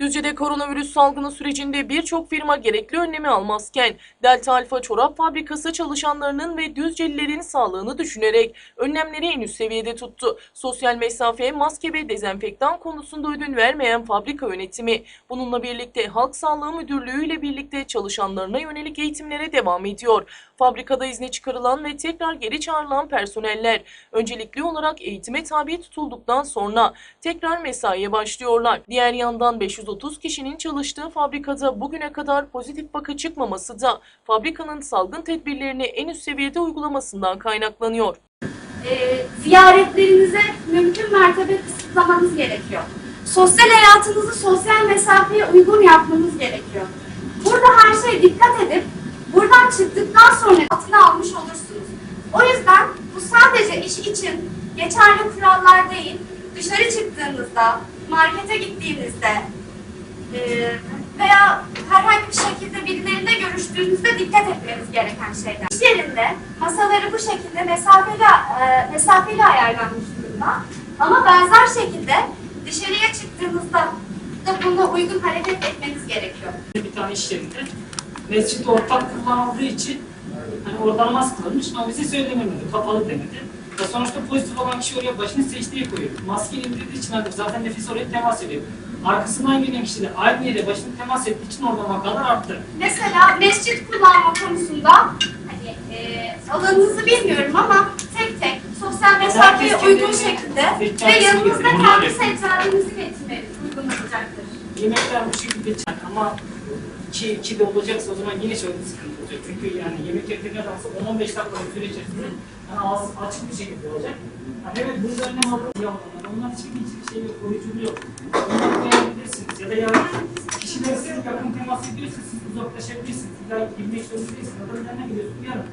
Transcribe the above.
Düzce'de koronavirüs salgını sürecinde birçok firma gerekli önlemi almazken Delta Alfa Çorap Fabrikası çalışanlarının ve Düzcelilerin sağlığını düşünerek önlemleri en üst seviyede tuttu. Sosyal mesafe, maske ve dezenfektan konusunda ödün vermeyen fabrika yönetimi bununla birlikte Halk Sağlığı Müdürlüğü ile birlikte çalışanlarına yönelik eğitimlere devam ediyor. Fabrikada izne çıkarılan ve tekrar geri çağrılan personeller öncelikli olarak eğitime tabi tutulduktan sonra tekrar mesaiye başlıyorlar. Diğer yandan 530 kişinin çalıştığı fabrikada bugüne kadar pozitif vaka çıkmaması da fabrikanın salgın tedbirlerini en üst seviyede uygulamasından kaynaklanıyor. e, ziyaretlerinize mümkün mertebe kısıtlamanız gerekiyor. Sosyal hayatınızı sosyal mesafeye uygun yapmanız gerekiyor. Burada her şeye dikkat edip buradan çıktıktan sonra altına almış olursunuz. O yüzden bu sadece iş için geçerli kurallar değil, dışarı çıktığınızda, markete gittiğinizde veya herhangi bir şekilde birileriyle görüştüğünüzde dikkat etmeniz gereken şeyler. İş yerinde masaları bu şekilde mesafeli, e, mesafeli ayarlanmış durumda. Ama benzer şekilde dışarıya çıktığınızda da buna uygun hareket etmeniz gerekiyor. bir tane iş yerinde mescit ortak kullanıldığı için hani orada namaz kılınmış ama bize söylememedi, kapalı demedi. Ya sonuçta pozitif olan kişi oraya başını secdeye koyuyor. Maske indirdiği için artık zaten nefis oraya temas ediyor. Arkasından gelen kişi de aynı yere başını temas ettiği için orada vakalar arttı. Mesela mescit kullanma konusunda hani e, alanınızı bilmiyorum ama tek tek sosyal mesafeye uygun şekilde ve getiriyor. kendi seccadenizi getirmeniz uygun olacaktır. Yemekler bu şekilde çıkar ama iki, iki de olacaksa o zaman yine şöyle bir sıkıntı olacak. Çünkü yani yemek yerken adamsa 10-15 dakika bir süre içerisinde yani ağzı açık bir şekilde olacak. Yani evet bunun önlem alınıyor yok. Onlar hiçbir hiçbir şey yok, koruyucu yok. Onları koyabilirsiniz ya da ya kişiler size yakın temas ediyorsa siz uzaklaşabilirsiniz. İlla girmek zorunda değilsiniz. Adam yanına gidiyorsun. Yarın